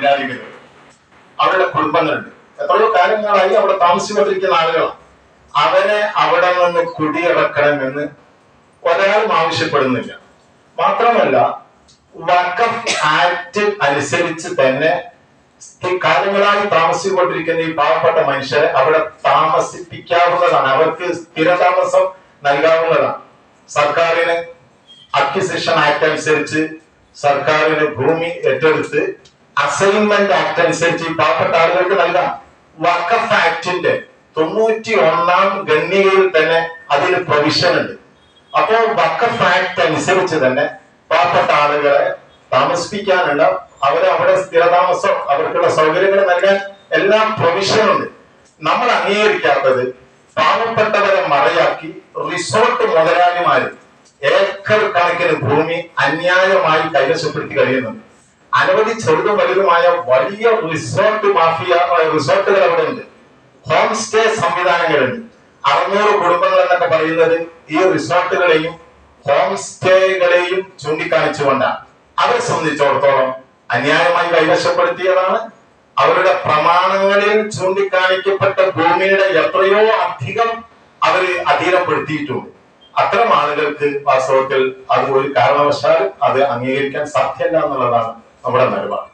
തൊഴിലാളികൾ അവരുടെ കുടുംബങ്ങളുണ്ട്. എത്രയോ കാലങ്ങളായി അവിടെ താമസിച്ചുകൊണ്ടിരിക്കുന്ന ആളുകളാണ്. അവരെ അവിടെ നിന്ന് കുടിയിറക്കണമെന്ന് ഒരാളും ആവശ്യപ്പെടുന്നില്ല. മാത്രമല്ല വഖഫ് ആക്ട് അനുസരിച്ച് തന്നെ കാലങ്ങളായി താമസിച്ചുകൊണ്ടിരിക്കുന്ന ഈ പാവപ്പെട്ട മനുഷ്യരെ അവിടെ താമസിപ്പിക്കാവുന്നതാണ്. അവർക്ക് സ്ഥിരതാമസം നൽകാവുന്നതാണ്. സർക്കാരിന് അക്വിസിഷൻ ആക്ട് അനുസരിച്ച് സർക്കാരിന് ഭൂമി ഏറ്റെടുത്ത് അസൈൻമെന്റ് ആക്ട് അനുസരിച്ച് പാവപ്പെട്ട ആളുകൾക്ക് നൽകാം. വഖഫ് ആക്ടിന്റെ തൊണ്ണൂറ്റി ഒന്നാം ഗണ്ണികയിൽ തന്നെ അതിന് പ്രൊവിഷൻ ഉണ്ട്. അപ്പോ വഖഫ് ആക്ട് അനുസരിച്ച് തന്നെ പാവപ്പെട്ട ആളുകളെ താമസിപ്പിക്കാനുള്ള അവരെ അവിടെ സ്ഥിരതാമസം അവർക്കുള്ള സൗകര്യങ്ങൾ നൽകാൻ എല്ലാം പ്രൊവിഷൻ ഉണ്ട്. നമ്മൾ അംഗീകരിക്കാത്തത് പാവപ്പെട്ടവരെ മറയാക്കി റിസോർട്ട് മുതലാളിമാര് ഏക്കർ കണക്കിന് ഭൂമി അന്യായമായി കൈവശപ്പെടുത്തി കഴിയുന്നുണ്ട്. അനവധി ചെറുതും വലുതുമായ വലിയ റിസോർട്ട് മാഫിയ റിസോർട്ടുകൾ അവിടെ ഉണ്ട് ഹോം സ്റ്റേ സംവിധാനങ്ങളുണ്ട്. അറുന്നൂറ് കുടുംബങ്ങൾ എന്നൊക്കെ പറയുന്നത് ഈ റിസോർട്ടുകളെയും ഹോം സ്റ്റേകളെയും ചൂണ്ടിക്കാണിച്ചുകൊണ്ടാണ്. അവരെ സംബന്ധിച്ചിടത്തോളം അന്യായമായി കൈവശപ്പെടുത്തിയതാണ്. അവരുടെ പ്രമാണങ്ങളിൽ ചൂണ്ടിക്കാണിക്കപ്പെട്ട ഭൂമിയുടെ എത്രയോ അധികം അവർ അധീനപ്പെടുത്തിയിട്ടുണ്ട്. അത്തരം ആളുകൾക്ക് വാസ്തവത്തിൽ അത് ഒരു കാരണവശാൽ അത് അംഗീകരിക്കാൻ സാധ്യമല്ല എന്നുള്ളതാണ് നമ്മുടെ നിലപാട്